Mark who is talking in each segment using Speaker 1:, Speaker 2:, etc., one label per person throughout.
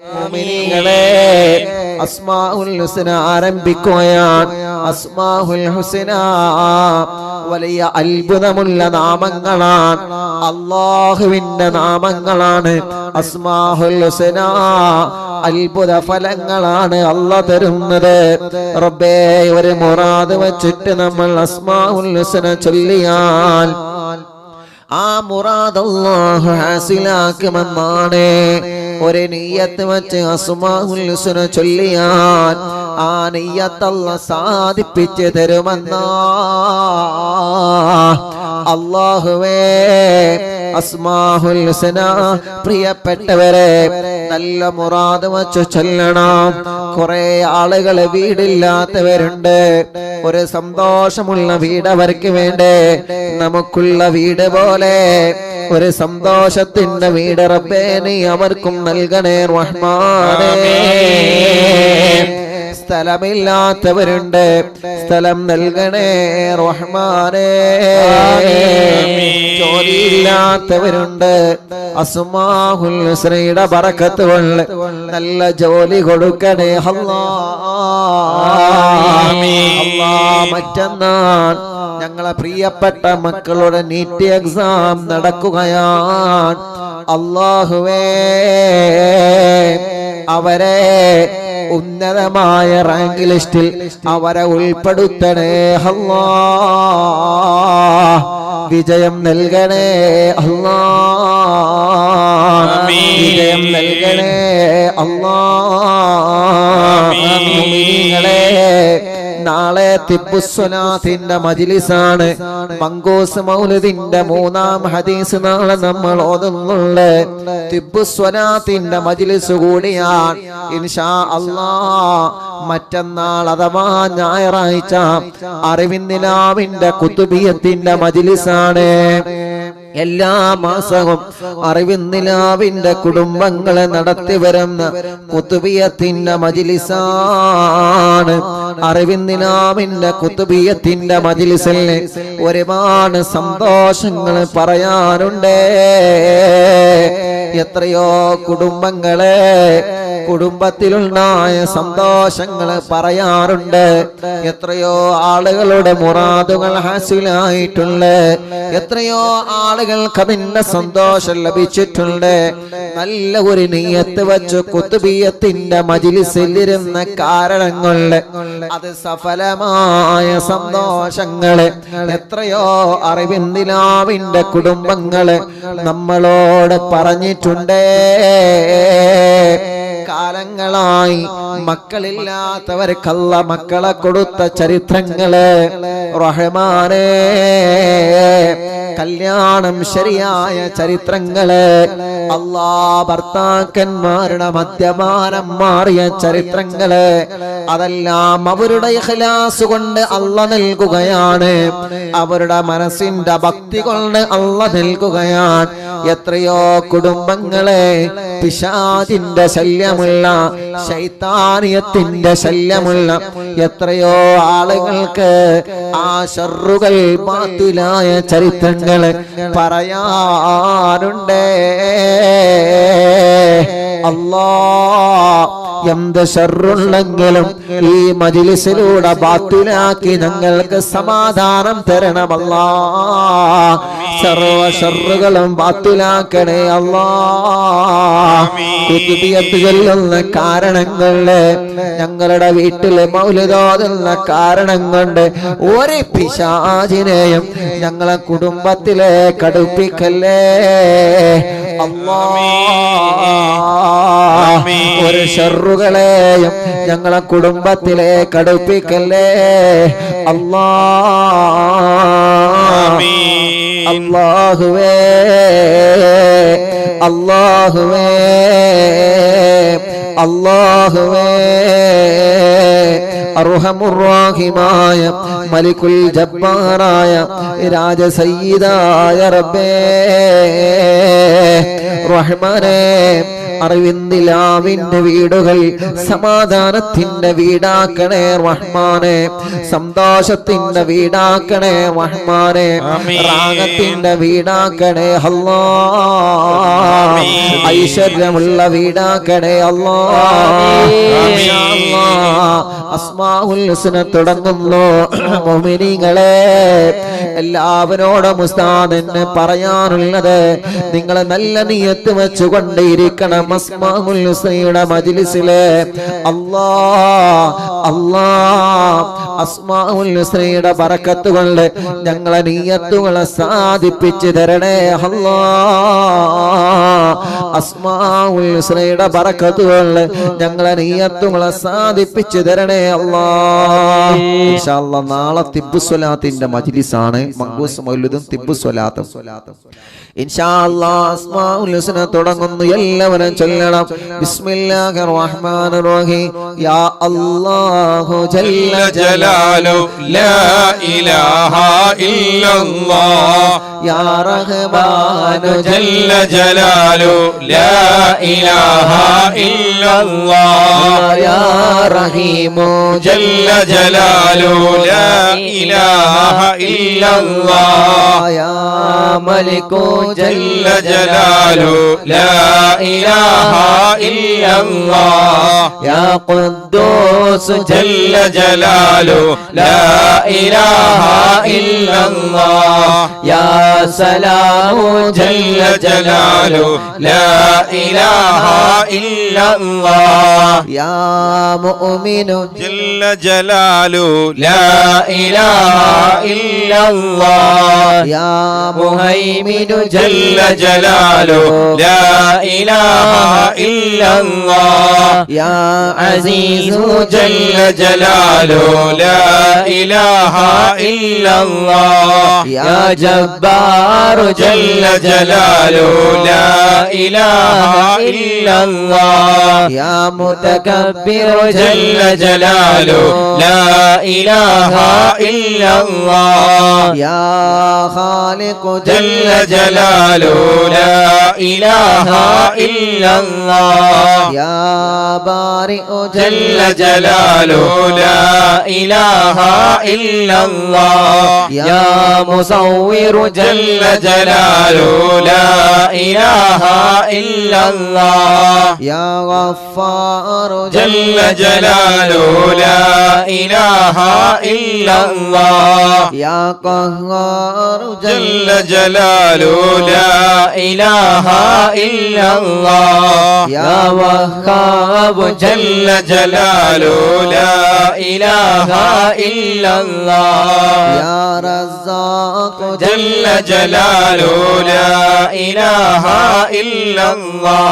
Speaker 1: മുഅ്മിനീങ്ങളെ അസ്മാഉൽ ഹുസ്ന ആരംഭിക്കുകയാണ്. അസ്മാഉൽ ഹുസ്ന വലിയ അത്ഭുതമുള്ള നാമങ്ങളാണ്. അള്ളാഹുവിന്റെ നാമങ്ങളാണ്. അസ്മാഹുൽ ഹുസ്ന അത്ഭുത ഫലങ്ങളാണ് അല്ല തരുന്നത്. റബ്ബേ ഒരു മുറാദ് വെച്ചിട്ട് നമ്മൾ അസ്മാഉൽ ഹുസ്ന ചൊല്ലിയാൽ ആ മുറാദ് അല്ലാഹു ഹാസിലാക്കുമെന്നാണ്. ഒരു നെയ്യത്ത് വെച്ച് അസുമാൻ ഹുസ്ന ചൊല്ലിയാൽ ആ നെയ്യത്തല്ല സാധിപ്പിച്ച് തരുമെന്നാ. അള്ളാഹുവേ അസ്മാഹുൽ പ്രിയപ്പെട്ടവരെ നല്ല മുറാദ് വച്ചു ചൊല്ലണം. കുറെ ആളുകൾ വീടില്ലാത്തവരുണ്ട്. ഒരു സന്തോഷമുള്ള വീട് അവർക്ക് വേണ്ടേ? നമുക്കുള്ള വീട് പോലെ ഒരു സന്തോഷത്തിന്റെ വീട് റബ്ബേ നീ അവർക്കും നൽകണേ റഹ്മാനേ. സ്ഥലമില്ലാത്തവരുണ്ട് സ്ഥലം നൽകണേ റഹ്മാനേ. ജോലിയില്ലാത്തവരുണ്ട് അസുമാഹുൽ ശ്രീയുടെ പറക്കത്ത് കൊണ്ട് നല്ല ജോലി കൊടുക്കണേ ഹല്ലാ അല്ലാ മറ്റന്നാൾ ഞങ്ങളെ പ്രിയപ്പെട്ട മക്കളുടെ നീറ്റ് എക്സാം നടക്കുകയാണ്. അള്ളാഹുവേ അവരെ ഉന്നതമായ റാങ്ക് ലിസ്റ്റിൽ അവരെ ഉൾപ്പെടുത്തണേ അല്ലാ വിജയം നൽകണേ അല്ലാ വിജയം നൽകണേ മുഅ്മിനീങ്ങളെ നാളെ തിബുസ്വനാഥിന്റെ മജിലിസാണ്. മങ്കോസ് മൗലദിന്റെ മൂന്നാം ഹദീസ് നാളെ നമ്മൾ ഓതുന്നുണ്ട്. തിപ്പുസ്വനാഥിന്റെ മജിലിസ് കൂടിയാണ് ഇൻഷാ അള്ളാ മറ്റന്നാൾ അഥവാ ഞായറാഴ്ച അറിവിന്ദിനാവിന്റെ കുത്തുബിയത്തിന്റെ മജിലിസാണ്. എല്ലാ മാസവും അറിവിന്നിലാവിന്റെ കുടുംബങ്ങളെ നടത്തി വരുന്ന കുത്തുബിയത്തിന്റെ മജിലിസാണ്. അറിവിന്ദിലാവിന്റെ കുത്തുബിയത്തിന്റെ മജിലിസിൽ ഒരുപാട് സന്തോഷങ്ങൾ പറയാനുണ്ട്. എത്രയോ കുടുംബങ്ങളെ കുടുംബത്തിലുണ്ടായ സന്തോഷങ്ങൾ പറയാറുണ്ട്. എത്രയോ ആളുകളുടെ മുറാദുകൾ ഹാസിലായിട്ടുണ്ട്. എത്രയോ ആളുകൾക്ക് അതിന്റെ സന്തോഷം ലഭിച്ചിട്ടുണ്ട്. നല്ല ഒരു നീയത്ത് വെച്ച് കുത്തുബിയത്തിന്റെ മജിലിസിലിരുന്ന കാരണങ്ങൾ അത് സഫലമായ സന്തോഷങ്ങൾ. എത്രയോ അറിവിന്ദിലാവിന്റെ കുടുംബങ്ങൾ. നമ്മളോട് പറഞ്ഞിട്ടുണ്ടേ. കാലങ്ങളായി മക്കളില്ലാത്തവർക്കല്ല മക്കളെ കൊടുത്ത ചരിത്രങ്ങൾ. റഹ്മാനേ കല്യാണം ശരിയായ ചരിത്രങ്ങൾ. അല്ലാ ഭർത്താക്കന്മാരുടെ മദ്യപാനം മാറിയ ചരിത്രങ്ങൾ. അതെല്ലാം അവരുടെ ഇഖ്ലാസ് കൊണ്ട് അല്ല നൽകുകയാണ്. അവരുടെ മനസ്സിന്റെ ഭക്തി കൊണ്ട് അല്ല നൽകുകയാണ്. എത്രയോ കുടുംബങ്ങളെ പിശാദിന്റെ പിശാചിന്റെ ശല്യമുള്ള ശൈത്താനിയത്തിന്റെ ശല്യമുള്ള എത്രയോ ആളുകൾക്ക് ആ ഷറുകൾ പാത്തിലായ ചരിത്രങ്ങൾ പറയാനുണ്ടേ അല്ലാ എന്ത് ഷറുണ്ടെങ്കിലും ഈ മജിലിസിലൂടെ ബാത്തിലാക്കി ഞങ്ങൾക്ക് സമാധാനം തരണമല്ല. സർവ ഷറുകളും ബാത്തിലാക്കണേ അല്ലാ. കുത്തുബിയത്ത് ചൊല്ലുന്ന കാരണങ്ങൾ ഞങ്ങളുടെ വീട്ടിലെ മൗലിതോതുന്ന കാരണം കൊണ്ട് ഒരു പിശാചിനെയും ഞങ്ങളെ കുടുംബത്തിലെ കടുപ്പിക്കല്ലേ. അമ്മ ഒരു ഷറുകളെയും ഞങ്ങളെ കുടുംബത്തിലെ കടുപ്പിക്കല്ലേ? അല്ലാ. അല്ലാഹുവേ. അല്ലാഹുവേ. അല്ലാഹുവേ അർഹമുറാഹിമായ മലിക്കുൽ ജബ്ബാറായ രാജസയ്യിദായ റബ്ബേ റഹ്മാനേ അറിവിന്ദിലാവിന്റെ വീടുകൾ സമാധാനത്തിന്റെ വീടാക്കണേ റഹ്മാനെ സന്തോഷത്തിന്റെ വീടാക്കണേ റഹ്മാനെ. റാഗത്തിന്റെ വീടാക്കണേ അല്ലാ. ഐശ്വര്യമുള്ള വീടാക്കണേ അല്ലാ. അസ്മാഉൽ ഹുസ്ന തുടങ്ങുന്നു. മുഅ്മിനീങ്ങളെ എല്ലാവരോടും ഉസ്താദിന് പറയാനുള്ളത് നിങ്ങൾ നല്ല നിയത്ത് വെച്ചുകൊണ്ടിരിക്കണം അസ്മാഉൽ ഹുസ്നയുടെ മജ്ലിസിലെ. അല്ലാ അല്ലാ അസ്മാഉൽ ഹുസ്നയുടെ ബറക്കത്ത് ഞങ്ങളെ നീയത്തുകളെ സാധിപ്പിച്ചു തരണേ. അല്ലാ അസ്മാഉൽ ഹുസ്നയുടെ ബറക്കത്ത് ഞങ്ങളെ നീയത്തുകളെ സാധിപ്പിച്ചു തരണേ അള്ളാ. നാളെ തിബുസ്വലാത്തിന്റെ മജിലിസാണ്. മങ്കൂസ് മൗലുദും തിബുസ്വലാത്തും സ്വലാത്തും തുടങ്ങുന്നു. എല്ലാവരും ചൊല്ലണം. ബിസ്മില്ലാഹിർ യാ അല്ലാഹു ജല്ല
Speaker 2: ജലാലു ലാ ഇലാഹ ഇല്ലല്ലാഹ്
Speaker 1: യാ
Speaker 2: ജല്ല ജലാലു إله إلا الله
Speaker 1: يا رحيم
Speaker 2: جل جلاله لا إله إلا الله
Speaker 1: يا ملك
Speaker 2: جل جلاله لا إله إلا الله
Speaker 1: يا قدوس
Speaker 2: جل جلاله لا إله إلا الله
Speaker 1: يا سلام
Speaker 2: جل جلاله لا إله إله إلا الله.
Speaker 1: يا مؤمن.
Speaker 2: جل جلاله لا إله إلا الله.
Speaker 1: يا مهيمن.
Speaker 2: جل جلاله لا إله إلا الله.
Speaker 1: يا عزيز.
Speaker 2: جل جلاله لا إله إلا الله.
Speaker 1: يا جبار.
Speaker 2: جل جلاله لا إله إلا الله.
Speaker 1: يا متكبر
Speaker 2: جل جلاله. لا إله إلا الله.
Speaker 1: يا خالق
Speaker 2: جل جلاله. لا إله إلا الله.
Speaker 1: يا بارئ
Speaker 2: جل جلاله. لا إله إلا الله.
Speaker 1: يا مصور
Speaker 2: جل جلاله. لا إله إلا الله
Speaker 1: الله. يا غفار
Speaker 2: جل جلاله لا إله إلا الله.
Speaker 1: يا قهار
Speaker 2: جل جلاله لا إله إلا الله.
Speaker 1: يا وهاب
Speaker 2: جل جلاله لا إله إلا الله.
Speaker 1: يا رزاق
Speaker 2: جل جلاله لا إله إلا الله.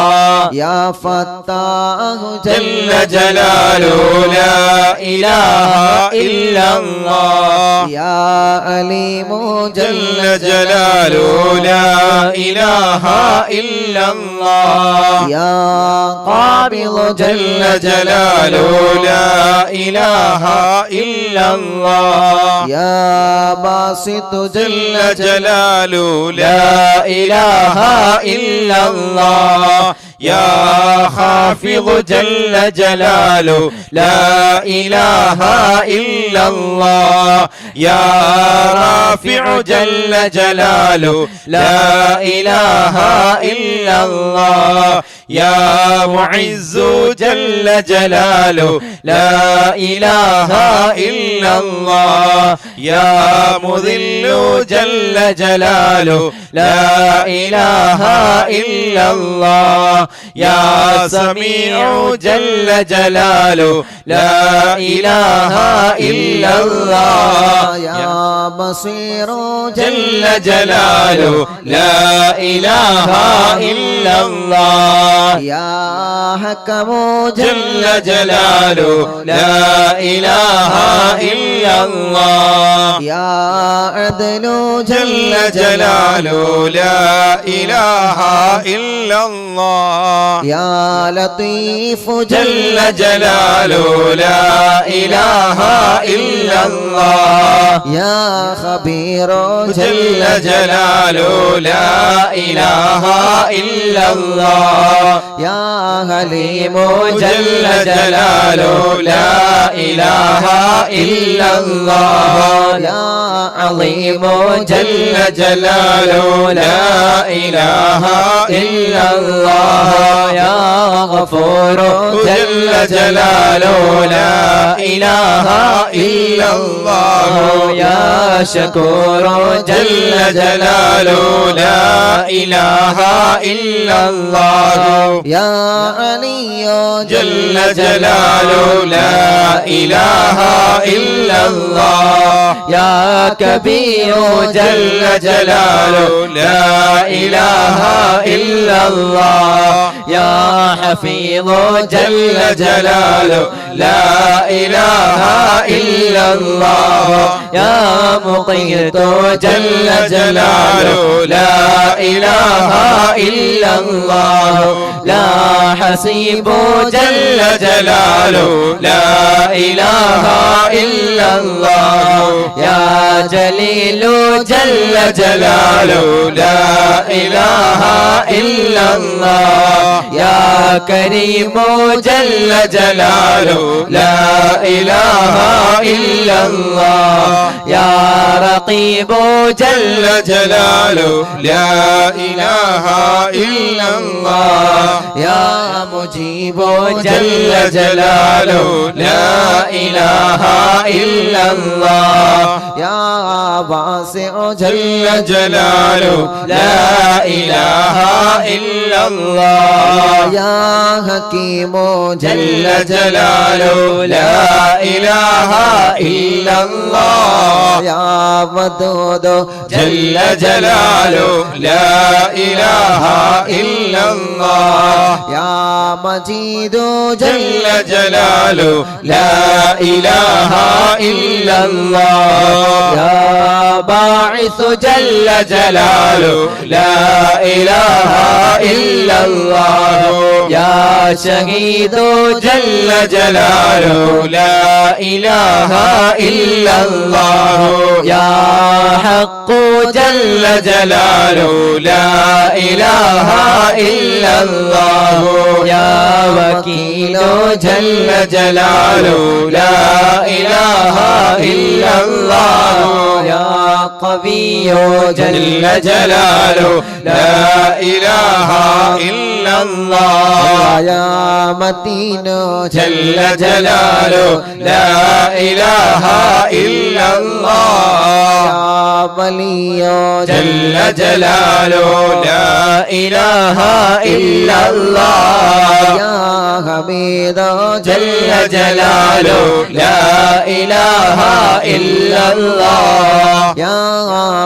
Speaker 1: يا فتاه
Speaker 2: جل جلاله لا إله إلا الله.
Speaker 1: يا عليم
Speaker 2: جل جلاله لا إله إلا الله.
Speaker 1: يا قابض
Speaker 2: جل جلاله لا إله إلا الله.
Speaker 1: يا باسط
Speaker 2: جل جلاله لا إله إلا الله. يا خافض جل جلاله لا إله إلا الله. يا رافع جل جلاله لا إله إلا الله. يا معز جل جلاله لا إله إلا الله. يا مذل جل جلاله. لا إله إلا الله. يا سميع جل جلاله. لا إله إلا الله.
Speaker 1: يا بصير
Speaker 2: جل جلاله. لا إله إلا الله.
Speaker 1: يا حكم
Speaker 2: جل جلاله. لا إله إلا الله.
Speaker 1: يا عدل
Speaker 2: جل جلاله لا إله إلا الله.
Speaker 1: يا لطيف
Speaker 2: جل جلاله لا إله إلا الله.
Speaker 1: يا خبير
Speaker 2: جل جلاله لا إله إلا الله.
Speaker 1: يا حليم
Speaker 2: جل جلاله لا إله إلا الله.
Speaker 1: يا عظيم
Speaker 2: جل جلاله. لا إله إلا الله.
Speaker 3: يا غفور
Speaker 2: جل جلاله. لا إله إلا الله.
Speaker 3: يا شكور
Speaker 2: جل جلاله. لا إله إلا الله.
Speaker 1: يا علي
Speaker 2: جل جلاله. لا إله إلا الله
Speaker 3: يا كبير
Speaker 2: جل جلاله لا إله إلا الله
Speaker 3: يا حفيظ
Speaker 2: جل جلاله لا إله الله.
Speaker 3: يا مقيت
Speaker 2: جل جلاله. لا إله إلا الله.
Speaker 3: لا حسيب
Speaker 2: جل جلاله. لا إله إلا الله.
Speaker 3: يا جليل
Speaker 2: جل جلاله. لا إله إلا الله.
Speaker 3: يا كريم
Speaker 2: جل جلاله. لا إله إلا الله
Speaker 3: يا رقيب
Speaker 2: جل جلاله لا إله إلا الله
Speaker 1: يا مجيب
Speaker 2: جل جلاله لا إله إلا الله
Speaker 1: يا واسع
Speaker 2: جل جلاله لا إله إلا الله
Speaker 1: يا حكيم
Speaker 2: جل جلاله لا إله إلا الله
Speaker 1: يا ودود
Speaker 2: جل جلاله لا إله إلا الله
Speaker 1: يا مجيد
Speaker 2: جل جلاله لا إله إلا الله
Speaker 3: يا باعث
Speaker 2: جل جلاله لا إله إلا الله.
Speaker 3: يا شهيد
Speaker 2: جل جلاله لا إله إلا الله.
Speaker 3: يا حق
Speaker 2: جل جلاله لا إله إلا الله
Speaker 3: يا وكيل
Speaker 2: جل جلاله لا إله إلا الله
Speaker 3: يا قوي
Speaker 2: جل جلاله لا إله إلا الله
Speaker 1: يا متين
Speaker 2: جل جلاله لا إله إلا الله
Speaker 1: يا ولي
Speaker 2: جل جلاله لا إله إلا الله
Speaker 1: يا حميد
Speaker 2: جل جلاله لا إله إلا الله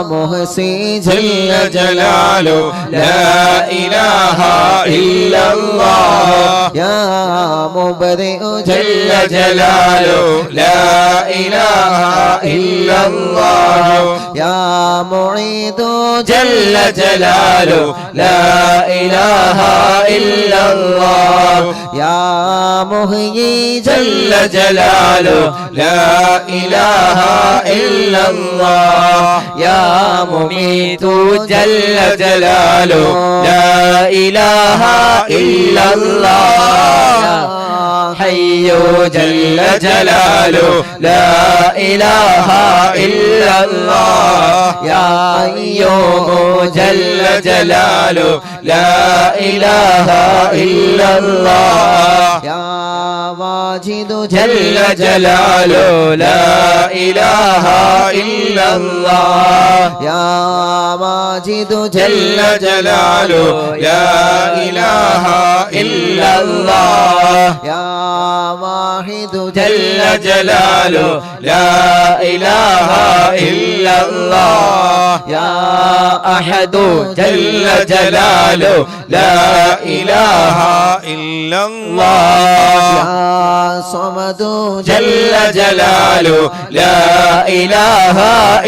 Speaker 1: يا محسن
Speaker 2: جل جلاله لا إله إلا الله.
Speaker 1: يا مبرئ
Speaker 2: جل جلاله لا إله إلا الله.
Speaker 1: يا معيد
Speaker 2: جل جلاله لا إله إلا الله.
Speaker 1: يا مهيي
Speaker 2: جل جلاله لا إله إلا الله.
Speaker 3: يا مميت
Speaker 2: جل جلاله. لا إله إلا الله.
Speaker 3: حي
Speaker 2: جل جلاله. لا إله إلا الله.
Speaker 3: يا
Speaker 2: قيوم جل جلاله. لا إله إلا الله.
Speaker 1: يا واجد
Speaker 2: جل جلاله لا إله إلا الله.
Speaker 1: يا ماجد
Speaker 2: جل جلاله لا إله إلا الله.
Speaker 1: يا واحد
Speaker 2: جل جلاله لا إله إلا الله.
Speaker 3: يا أحد
Speaker 2: جل جلاله لا إله إلا الله
Speaker 1: يا صمد
Speaker 2: جل جلاله لا إله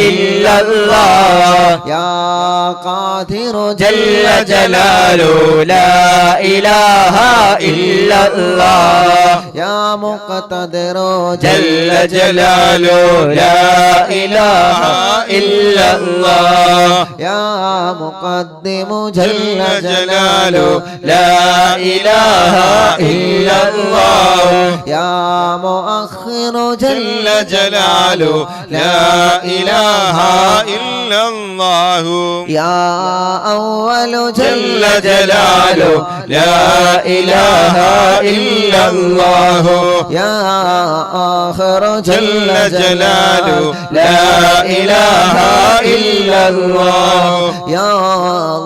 Speaker 2: إلا الله
Speaker 1: يا قادر
Speaker 2: جل جلاله لا إله إلا الله
Speaker 1: يا مقتدر
Speaker 2: جل جلاله لا إله إلا الله
Speaker 1: يا مقدم
Speaker 2: جل جلاله لا إله إلا الله.
Speaker 1: يا مؤخر
Speaker 2: جل جلاله لا إله إلا الله.
Speaker 1: يا أول
Speaker 2: جل جلاله لا إله إلا الله.
Speaker 1: يا آخر
Speaker 2: جل جلاله. لا إله إلا الله.
Speaker 1: يا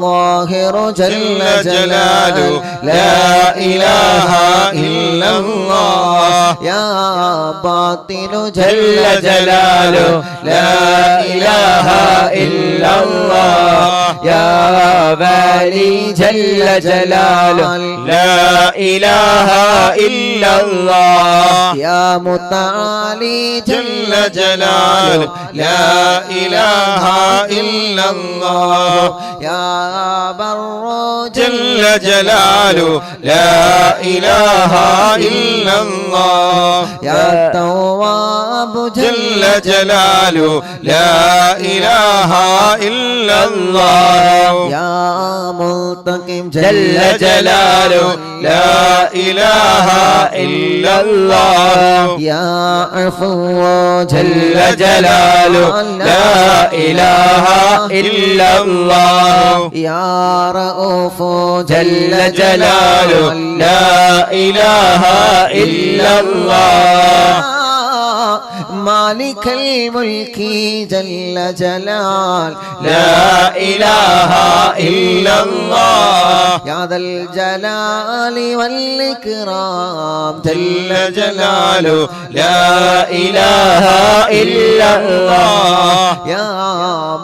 Speaker 1: ظاهر جل جلاله.
Speaker 2: لا إله إلا الله.
Speaker 1: يا باطن
Speaker 2: جل جلاله. لا إله إلا الله.
Speaker 3: يا بالي جل جلاله.
Speaker 2: لا إله إلا الله
Speaker 1: يا متعالي
Speaker 2: جل جلاله لا إله إلا الله
Speaker 1: يا بر
Speaker 2: جل جلاله لا إله إلا الله
Speaker 1: يا تواب
Speaker 2: جل جلاله لا إله إلا الله
Speaker 1: يا ملتقم
Speaker 2: جل جلاله لا إله إلا الله
Speaker 1: يا عفو
Speaker 2: جل جلاله لا إله إلا الله
Speaker 1: يا رؤوف
Speaker 2: جل جلاله لا إله إلا الله
Speaker 1: مالك الملك جل جلال.
Speaker 2: لا إله إلا الله.
Speaker 1: يا ذا الجلال والإكرام.
Speaker 2: جل جلاله. لا إله إلا الله.
Speaker 1: يا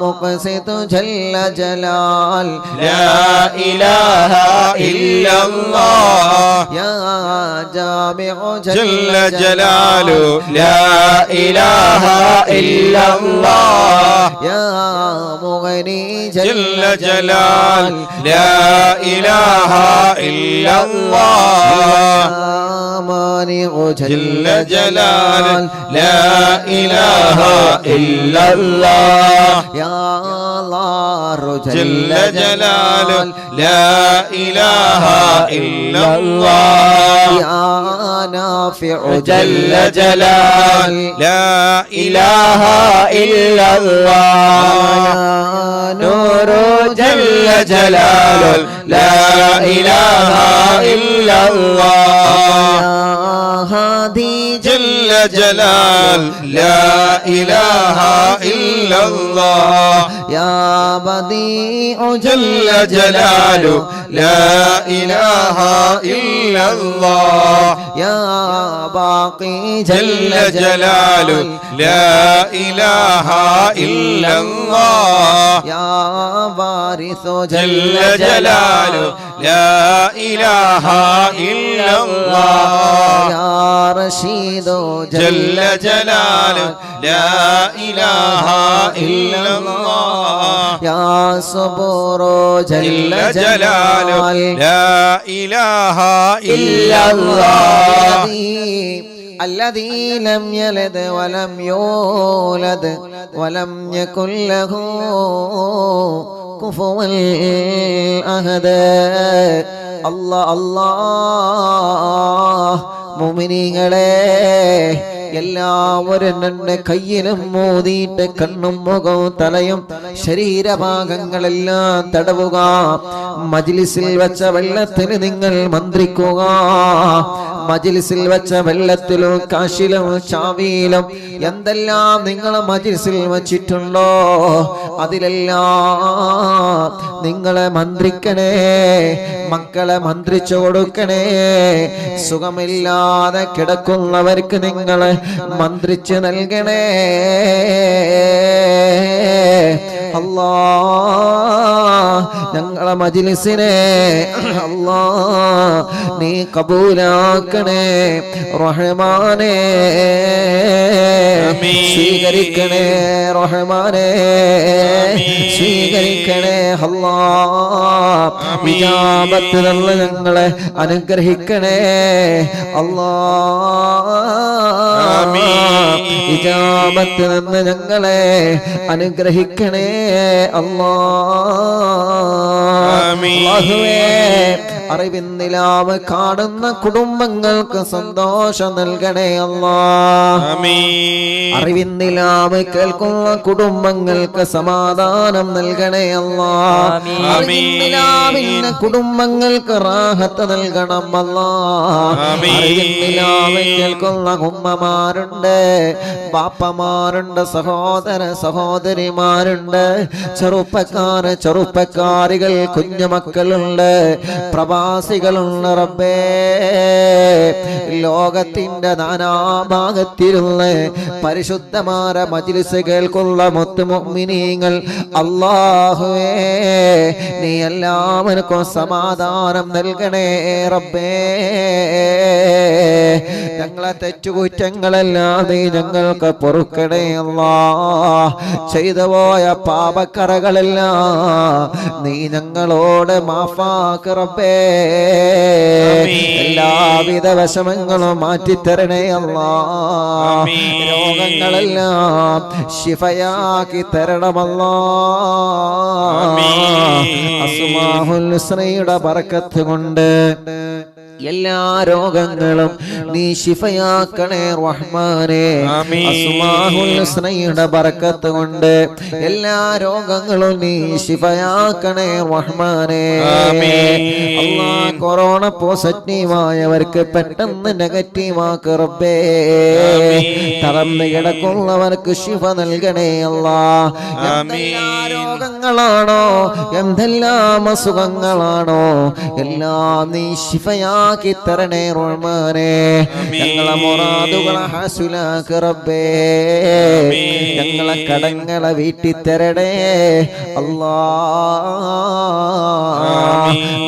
Speaker 1: مقسط جل جلال.
Speaker 2: لا إله إلا الله.
Speaker 1: يا جامع
Speaker 2: جل جلاله. لا إله إلا الله.
Speaker 1: يا مغني
Speaker 2: جل جلال. لا إله إلا الله.
Speaker 1: مانع
Speaker 2: جل جلال. لا إله إلا الله.
Speaker 1: يا الله
Speaker 2: جل جلاله لا إله إلا الله.
Speaker 1: يا نافع
Speaker 2: جل جلال. لا إله إلا الله
Speaker 1: يا
Speaker 2: نور جل جلاله لا إله إلا الله
Speaker 1: يا هادي
Speaker 2: جل جلال لا إله إلا الله
Speaker 1: يا بديع
Speaker 2: جل جلاله لا إله إلا الله
Speaker 1: يا باقي
Speaker 2: جل جلاله. لا إله إلا الله
Speaker 1: يا وارث
Speaker 2: جل جلاله. لا إله إلا الله
Speaker 1: يا رشيد
Speaker 2: جل جلاله. لا إله إلا الله
Speaker 1: يا صبور جل
Speaker 2: جلاله. لا إله إلا
Speaker 1: إلا
Speaker 2: الله
Speaker 1: الذي الذي لم يلد ولم يولد ولم يكن له كفوا أحد الله الله മുമിനികളെ എല്ലാവരും എന്നെ കയ്യിലും മോതിയിട്ട് കണ്ണും മുഖവും തലയും ശരീരഭാഗങ്ങളെല്ലാം തടവുക. മജിലിസിൽ വെച്ച വെള്ളത്തിന് നിങ്ങൾ മന്ത്രിക്കുക. മജിലിസിൽ വെച്ച വെള്ളത്തിലും കാശിലും ചാവിയിലും എന്തെല്ലാം നിങ്ങൾ മജിലിസിൽ വച്ചിട്ടുണ്ടോ അതിലെല്ലാം നിങ്ങളെ മന്ത്രിക്കണേ മക്കളെ മന്ത്രിച്ചു കൊടുക്കണേ. സുഖമില്ലാതെ കിടക്കുന്നവർക്ക് നിങ്ങളെ മന്ത്രിച്ച് നൽകണേ. അല്ലാ ഞങ്ങളെ മജിലിസിനെ അല്ലാ നീ കബൂലാക്കണേ റഹ്മാനേ. സ്വീകരിക്കണേ റഹ്മാനേ സ്വീകരിക്കണേ അല്ലാ. വിജാപത്ത് നല്ല ഞങ്ങളെ അനുഗ്രഹിക്കണേ അല്ലാ. വിജാപത്ത് നിന്ന് ഞങ്ങളെ അനുഗ്രഹിക്കണേ അല്ലാ
Speaker 2: ആമീൻ.
Speaker 1: അല്ലാഹുവേ അറിവിന്നിലാവ് കാണുന്ന കുടുംബങ്ങൾക്ക് സന്തോഷം നൽകണേ അല്ലാ
Speaker 2: ആമീൻ
Speaker 1: അറിവിന്നിലാവ് കേൾക്കുന്ന കുടുംബങ്ങൾക്ക് സമാധാനം നൽകണേ. അറിവിന്നിലാവിന്റെ കുടുംബങ്ങൾക്ക് റാഹത്ത് നൽകണം. അറിവിന്നിലാവ് കേൾക്കുന്ന ഉമ്മമാരുണ്ട് പാപ്പമാരുണ്ട് സഹോദര സഹോദരിമാരുണ്ട് ചെറുപ്പക്കാര് ചെറുപ്പക്കാരികൾ കുഞ്ഞുമക്കളുണ്ട് പ്രവാസികളുണ്ട് റബ്ബേ. ലോകത്തിന്റെ നാനാഭാഗത്തിരുന്ന് പരിശുദ്ധമായ മജിലിസ് കേൾക്കുള്ള മുത്തുമൊമിനീങ്ങൾ അള്ളാഹുവേ നീ എല്ലാവർക്കും സമാധാനം നൽകണേ റബ്ബേ. ഞങ്ങളെ തെറ്റുകുറ്റങ്ങളെല്ലാം നീ ഞങ്ങൾക്ക് പൊറുക്കണേ അല്ലാ ചെയ്തു പോയ പാപക്കറകളെല്ലാം നീ ഞങ്ങളോട്
Speaker 2: മാഫാക്കറപ്പേ.
Speaker 1: എല്ലാവിധ വിഷമങ്ങളും മാറ്റിത്തരണേ അല്ല. രോഗങ്ങളെല്ലാം ശിഫയാക്കി തരണമല്ല. അസുമാഹുൽ ശ്രീയുടെ പറക്കത്ത് കൊണ്ട് എല്ലാ രോഗങ്ങളും നീ ശിഫയാക്കണേ റഹ്മാനെ. ഹുസ്നയുടെ ബറക്കത്ത് കൊണ്ട് എല്ലാ രോഗങ്ങളും നീ ശിഫയാക്കണേ റഹ്മാനെ. കൊറോണ പോസിറ്റീവായവർക്ക് പെട്ടെന്ന് നെഗറ്റീവ് ആക്ക് റബ്ബേ. തളർന്ന് കിടക്കുന്നവർക്ക് ശിഫ നൽകണേ അല്ലാ രോഗങ്ങളാണോ? എന്തെല്ലാം അസുഖങ്ങളാണോ? എല്ലാം നീ ശിഫയാക്കി തരണേ റഹ്മാനെ. ഞങ്ങളെ മുറാദുകളെ ഹസുലാക്ക് റബ്ബേ. ഞങ്ങളെ കടങ്ങളെ വീട്ടി തരണേ അല്ലാ.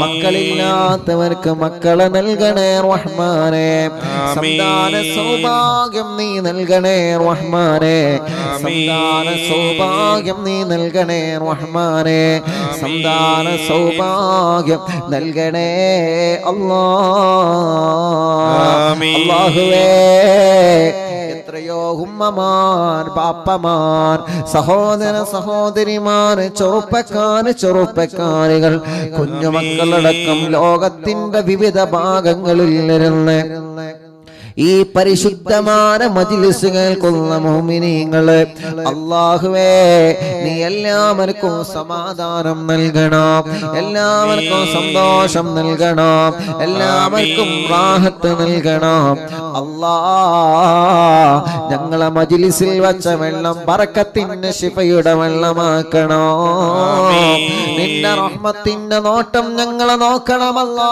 Speaker 1: മക്കളില്ലാത്തവർക്ക് മക്കളെ നൽകണേ റഹ്മാനെ. സന്താന സൗഭാഗ്യം നീ നൽകണേ റഹ്മാനെ. സന്താന സൗഭാഗ്യം നീ നൽകണേ റഹ്മാനെ സന്താന സൗഭാഗ്യം നൽകണേ അല്ലാ അല്ലാഹുവേ എത്രയോ ഉമ്മമാർ പാപ്പമാർ സഹോദര സഹോദരിമാർ ചെറുപ്പക്കാര് ചെറുപ്പക്കാരികൾ കുഞ്ഞുമക്കളടക്കം ലോകത്തിന്റെ വിവിധ ഭാഗങ്ങളിൽ ഇരുന്ന് ഈ പരിശുദ്ധമായ മജിലിസ് കേൾക്കുന്ന മോമിനിങ്ങൾ അള്ളാഹുവേ നീ എല്ലാവർക്കും സമാധാനം നൽകണം. എല്ലാവർക്കും സന്തോഷം നൽകണം. എല്ലാവർക്കും റാഹത്ത് നൽകണം. അല്ലാ ഞങ്ങളെ മജിലിസിൽ വച്ച വെള്ളം പറക്കത്തിന് ശിഫയുടെ വെള്ളമാക്കണോ? നിന്റെ റഹ്മത്തിന്റെ നോട്ടം ഞങ്ങളെ നോക്കണമല്ലാ.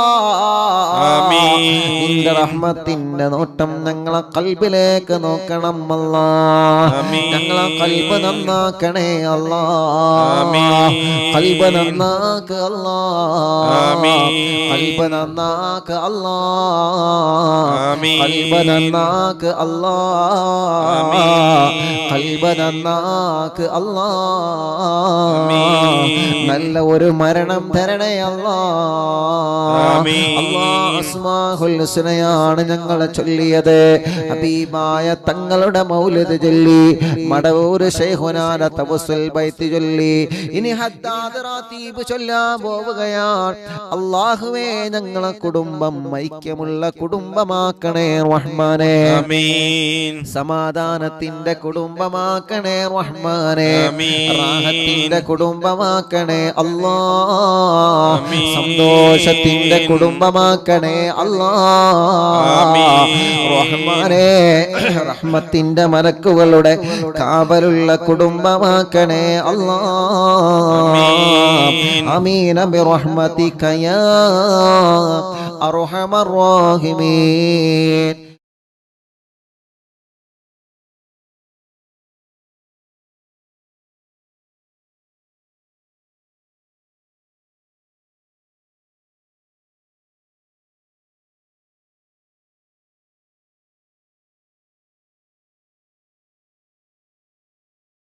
Speaker 1: നിന്റെ റഹ്മത്തിന്റെ നോട്ടം ഞങ്ങളെ കൽബിലേക്ക് നോക്കണം അല്ല. ഞങ്ങളെ കൽബ് നന്നാക്കണേ അല്ല. കൽബ് നന്നാക്ക അല്ല. കൽബ് നന്നാക്ക അല്ല. കൽബ് നന്നാക്ക അല്ല. കൽബ് നന്നാക്ക് അല്ല നല്ല ഒരു മരണം തരണേ അല്ല അസ്മാഹുൽ ഹുസ്നയാണ് ഞങ്ങളെ ചൊല്ലിയത് ഹബീബായ തങ്ങളുടെ മൗലിദ് ചൊല്ലി മടവൂര് ശൈഖുനാന തവസ്സുൽ ബൈത്ത് ചൊല്ലി. ഇനി ഹദ്ദാദ് റാത്തീബ് ചൊല്ലാൻ പോവുകയാണ്. അല്ലാഹുവേ ഞങ്ങളെ കുടുംബം ഐക്യമുള്ള കുടുംബമാക്കണേ റഹ്മാനെ. സമാധാനത്തിന്റെ കുടുംബമാക്കണേ റഹ്മാനെ. റാഹത്തിന്റെ കുടുംബമാക്കണേ അല്ലാ. സന്തോഷത്തിന്റെ കുടുംബമാക്കണേ അല്ലാ. റഹ്മാനെ. റഹ്മത്തിന്റെ മലക്കുകളുടെ കാവലുള്ള കുടുംബമാക്കണേ അല്ലാ. അമീന ബിറഹ്മതിക യാ അർഹമർ റാഹിമീൻ.